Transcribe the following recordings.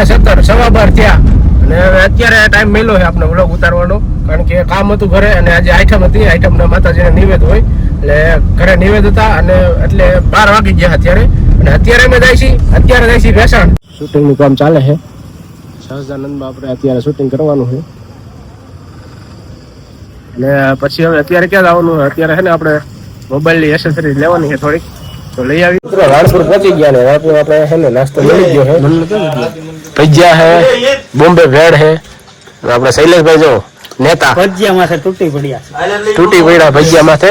ને સત્તર સવા બાર થયા. અને હવે અત્યારે ટાઈમ મળ્યો છે આપણે વ્લોગ ઉતારવાનો. કારણ કે કામ હતું ઘરે અને આજે આઈટમ હતી. આઈટમ માતાજીને નિવેદ હોય. એટલે ઘરે નિવેદ હતા અને એટલે બાર વાગી ગયા અત્યારે. અને અત્યારે અમે જાય છીએ અત્યારે જાય છીએ ભેસાણ. શૂટિંગનું કામ ચાલે છે. સહજાનંદમાં આપણે અત્યારે શૂટિંગ કરવાનું છે. અને પછી હવે અત્યારે ક્યાં જવાનું? અત્યારે છે ને આપણે મોબાઈલની એસેસરીઝ લેવાની છે થોડીક. તો લઈ આવી. મિત્રો રાણપુર પહોંચી ગયા ને રાણપુર આપણે છે ને નાસ્તો મળી ગયો છે ભજીયા છે બોમ્બે ભેળ હે. આપણે શૈલેષભાઈ જો નેતા. ભજીયા માથે તૂટી પડ્યા તૂટી પડ્યા ભજીયા માથે.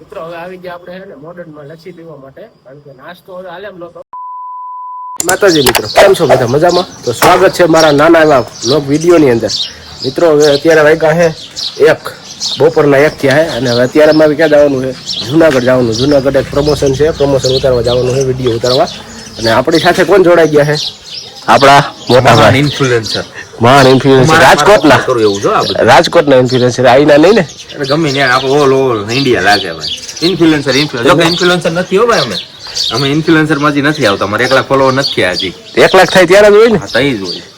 મિત્રો હવે આવી ગયા આપણે ને મોડર્નમાં લસ્સી પીવા માટે. કારણ કે નાસ્તો હવે હાલે એમ માતાજી મિત્રો કેમ છો બધા? મજામાં? તો સ્વાગત છે મારા નાના એવા વીડિયો ની અંદર. મિત્રો હવે અત્યારે વાગ્યા છે એક બપોરના એક થયા છે અને હવે અત્યારે મારે ક્યાં જવાનું છે? જુનાગઢ જવાનું. જુનાગઢ એક પ્રમોશન છે પ્રમોશન ઉતારવા જવાનું છે વીડિયો ઉતારવા. અને આપણી સાથે કોણ જોડાઈ ગયા છે? આપણા મોટા ઇન્ફ્લુએન્સર મહાન ઇન્ફ્લુએન્સર રાજકોટના. રાજકોટના ઇન્ફ્લુએન્સર આઈના નહીં ને? ગમે ને આપણે ઓલ ઓલ ઇન્ડિયા લાગે ભાઈ. ઇન્ફ્લુએન્સર ઇન્ફ્લુએન્સર ઇન્ફ્લુએન્સર નથી હો ભાઈ અમે. અમે ઇન્ફ્લુએન્સરમાંથી નથી આવતા. અમારે એક લાખ ફોલોવર નથી હજી. એક લાખ થાય ત્યારે જ હોય ને? તઈ જ હોય.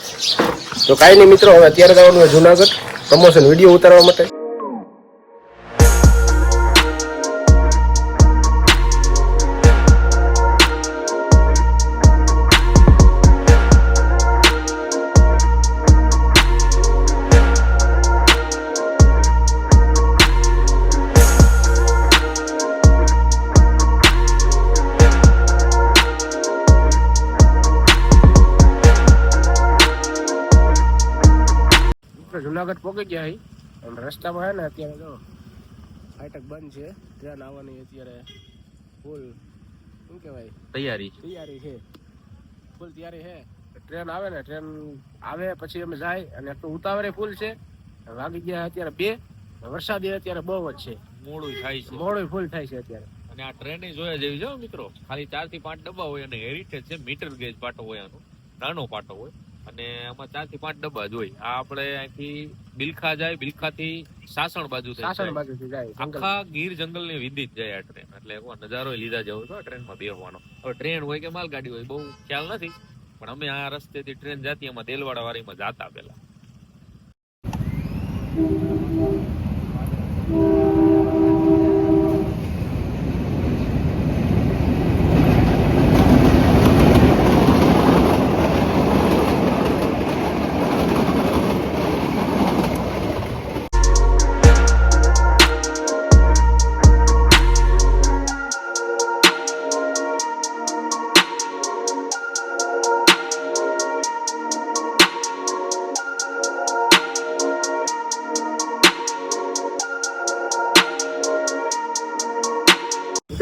તો કાંઈ નહીં મિત્રો હવે અત્યારે જવાનું જુનાગઢ. પ્રમોશન વીડિયો ઉતારવા માટે. મિત્રો જુનાગઢ પહોંચી ગયા હી. અને રસ્તામાં હે ને અત્યારે જો ફાટક બંધ છે. ટ્રેન આવવાની અત્યારે ફૂલ શું કહેવાય? તૈયારી. તૈયારી છે. ફૂલ તૈયારી છે. ટ્રેન આવે ને ટ્રેન આવે પછી અમે જાય અને એક તો ઉતાવળે ફૂલ છે. વાગી ગયા અત્યારે બે. વરસાદ અત્યારે બહુ જ છે. મોડું થાય છે. મોડું ફૂલ થાય છે અત્યારે. અને આ ટ્રેન જોયા જેવી છે મિત્રો. ખાલી ચારથી પાંચ ડબ્બા હોય અને હેરિટેજ છે મીટર ગેજ પાટો હોય આનો. નાનો પાટો હોય. અને આમાં ચારથી પાંચ ડબ્બા જ હોય. આ આપણે અહીંથી બિલખા જાય બિલખા થી સાસણ બાજુ સાસણ. બાજુથી જાય આખા ગીર જંગલની વિધિત જાય આ ટ્રેન. એટલે એવો નજારો લીધા જેવો છે ટ્રેનમાં બેહવાનો. હવે ટ્રેન હોય કે માલગાડી હોય બહુ ખ્યાલ નથી. પણ અમે આ રસ્તેથી ટ્રેન જાતી એમાં દેલવાડા વાળીમાં જાતા પેલા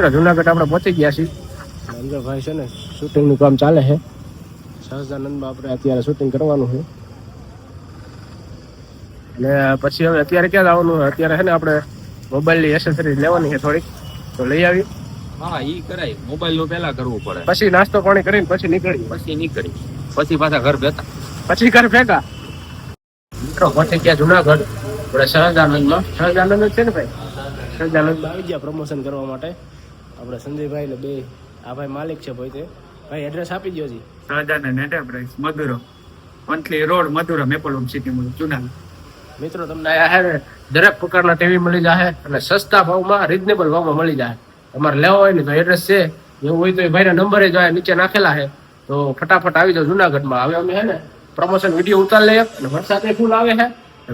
મિત્રો જુનાગઢ આપણે પહોંચી ગયા છીએ. અંજરભાઈ છે ને શૂટિંગનું કામ ચાલે છે. સહજાનંદમાં આપણે અત્યારે શૂટિંગ કરવાનું છે. અને પછી હવે અત્યારે ક્યાં જવાનું છે? અત્યારે છે ને આપણે મોબાઈલની એસેસરી લેવાની છે થોડીક. તો લઈ આવી હા ઈ કરાય. મોબાઈલનું પેલા કરવું પડે. પછી નાસ્તો પાણી કરીને પછી નીકળી પછી નીકળી પછી પાછા ઘર ભેગા પછી ઘર ભેગા. મિત્રો પહોંચી ગયા જુનાગઢ. આપણે સહજાનંદમાં. સહજાનંદ છે ને ભાઈ? સહજાનંદ આવી ગયા પ્રમોશન કરવા માટે. આપણે સંજયભાઈ ને બે. આ ભાઈ માલિક છે ભાઈ તે ભાઈ એડ્રેસ આપી દો જી સહજાનંદ એન્ટરપ્રાઇઝ મધુરો મંથલી રોડ મધુરા મેપલમ સિટી મુજબ જુનાગઢ. મિત્રો તમને હે ને દરેક પ્રકારના ટીવી મળી જાય અને સસ્તા ભાવમાં રિઝનેબલ ભાવમાં મળી જાય તમારે લેવો હોય ને તો એડ્રેસ છે એવું હોય તો એ ભાઈના નંબરે જ નીચે નાખેલા છે તો ફટાફટ આવી જાઓ જુનાગઢમાં. હવે અમે હે ને પ્રમોશન વીડિયો ઉતાર લઈએ અને વરસાદ ફૂલ આવે છે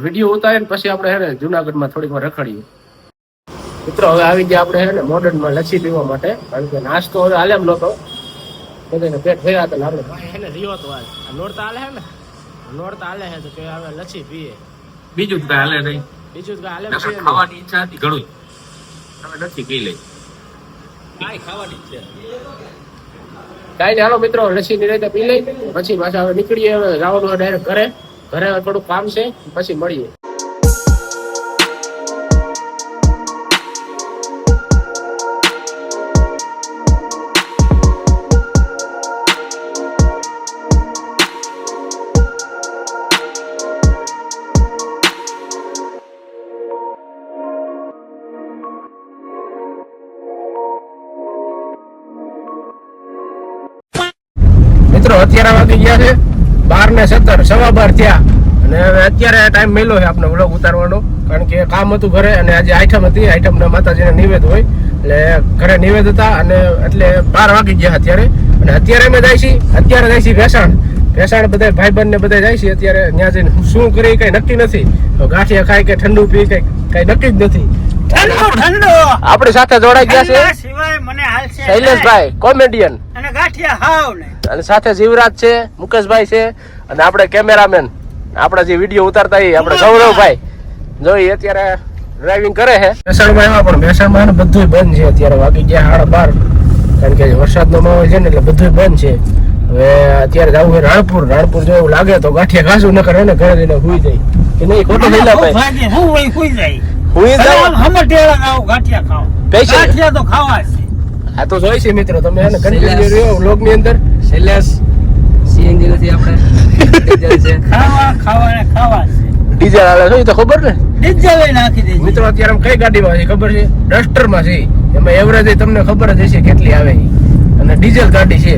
વીડિયો ઉતારીને પછી આપણે હે ને જુનાગઢમાં થોડીક વાર રખડીએ. મિત્રો હવે આવી ગયા આપણે ને મોડર્નમાં લસ્સી પીવા માટે. કારણ કે નાસ્તો હવે હાલે નહોતો. બધાને પેટ ભર્યા હતા ને આપણે. હે રહ્યો હતો આજ નોરતા હાલે હે ને? નોરતા હાલે છે તો કે હવે લસ્સી પીએ. બીજું જ કાંઈ હાલે નહીં. બીજું તો કાંઈ હાલે નકર ખાવાની ઈચ્છા હતી ઘણું હવે નથી પી લઈ. કાંઈ ખાવાની છે કાંઈ નહીં હાલો મિત્રો લસ્સી ની રીતે પી લઈ. પછી પાછા હવે નીકળીએ હવે જવાનું ડાયરેક્ટ ઘરે. ઘરે થોડું કામ છે પછી મળીએ. અત્યારે વાગી ગયા છે. બાર ને સત્તર સવા બાર થયા. અને હવે અત્યારે ટાઈમ મળ્યો છે આપણે વ્લોગ ઉતારવાનો. કારણ કે કામ હતું ઘરે અને આજે આઈટમ હતી. આઈટમને માતાજીને નિવેદ હોય. એટલે ઘરે નિવેદ હતા અને એટલે બાર વાગી ગયા અત્યારે. અને અત્યારે અમે જાય છીએ અત્યારે જાય છીએ ભેસાણ. ભેસાણ બધા ભાઈબંધ ને બધા જાય છે અત્યારે. ત્યાં જઈને શું કરી કઈ નક્કી નથી. ગાંઠિયા ખાય કે ઠંડુ પી કઈ કઈ નક્કી જ નથી. ઠંડો ઠંડો. આપણી સાથે જોડાઈ ગયા છે. શૈલેષભાઈ કોમેડિયન અને ગાંઠિયા હાવ ને. અને સાથે જીવરાજ છે મુકેશભાઈ છે અને આપણે કેમેરામેન આપણે જે વીડિયો ઉતારતા એ આપણે ગૌરવભાઈ જોઈ અત્યારે ડ્રાઇવિંગ કરે છે. મહેસાણમાં એમાં પણ મહેસાણમાં બધું બંધ છે અત્યારે વાગી ગયા સાડા બાર. કારણ કે વરસાદનો માહોલ છે ને એટલે બધું બંધ છે. હવે અત્યારે જવું હોય રાણપુર રાણપુર જો એવું લાગે તો ગાંઠિયા ઘાસું ન કરે ને ઘરે જઈને હુઈ જાય. કે નહીં ખોટું થઈ જાય ભાઈ? હું વહી જાય. હુઈ જાય જાવ ટેળા ખાઓ ગાંઠિયા ખાઓ. ગાંઠિયા તો ખાવા છે. આ તો જોઈ છે મિત્રો તમે એને કન્ટિન્યુ રહ્યો વ્લોગની અંદર શૈલેષ સીએનજી નથી આપણે. ડીઝલ છે. ખાવા ખાવા ને ખાવા ડીઝલ આવે છે તો ખબર ને ડીઝલ એ નાખી દે મિત્રો અત્યારે આમ કઈ ગાડીમાં છે ખબર છે? ડસ્ટરમાં છે. એમાં એવરેજ તમને ખબર જ હશે કેટલી આવે અને ડીઝલ ગાડી છે.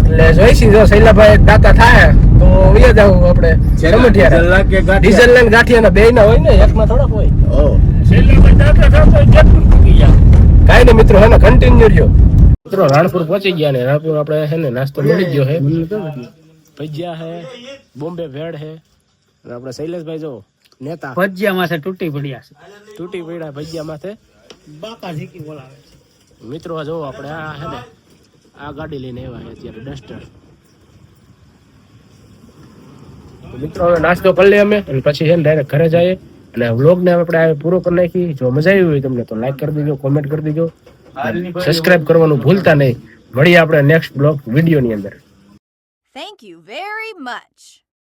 એટલે જોઈશી જો શૈલાભાઈ દાતા થાય તો વયા જાવ આપણે ડીઝલ ને ગાંઠિયા. બે ના હોય ને એકમાં થોડાક હોય. નહીં મિત્રો હે ને કન્ટિન્યુ રહ્યો. મિત્રો રાણપુર પહોંચી ગયા ને રાણપુર આપણે હે ને નાસ્તો મળી ગયો હે ભજીયા હે બોમ્બે ભેળ હે અને આપણે શૈલેષભાઈ જો નેતા. ભજીયા માથે તૂટી પડ્યા છે. તૂટી પડ્યા ભજીયા માથે બાકા ઝીકી બોલાવે મિત્રો આ જો આપણે આ હે ને આ ગાડી લઈને આવ્યા છે અત્યારે ડસ્ટર. મિત્રો હવે નાસ્તો કરી લઈએ અમે અને પછી છે ને ડાયરેક્ટ ઘરે જઈએ. અને વ્લોગ ને આપણે આ પૂરો કરી નાખી. જો મજા આવી હોય તમને તો લાઈક કરી દેજો કોમેન્ટ કરી દેજો. સબસ્ક્રાઇબ કરવાનું ભૂલતા નહીં. મળીએ આપણે નેક્સ્ટ બ્લોગ વીડિયો ની અંદર. Thank you very much.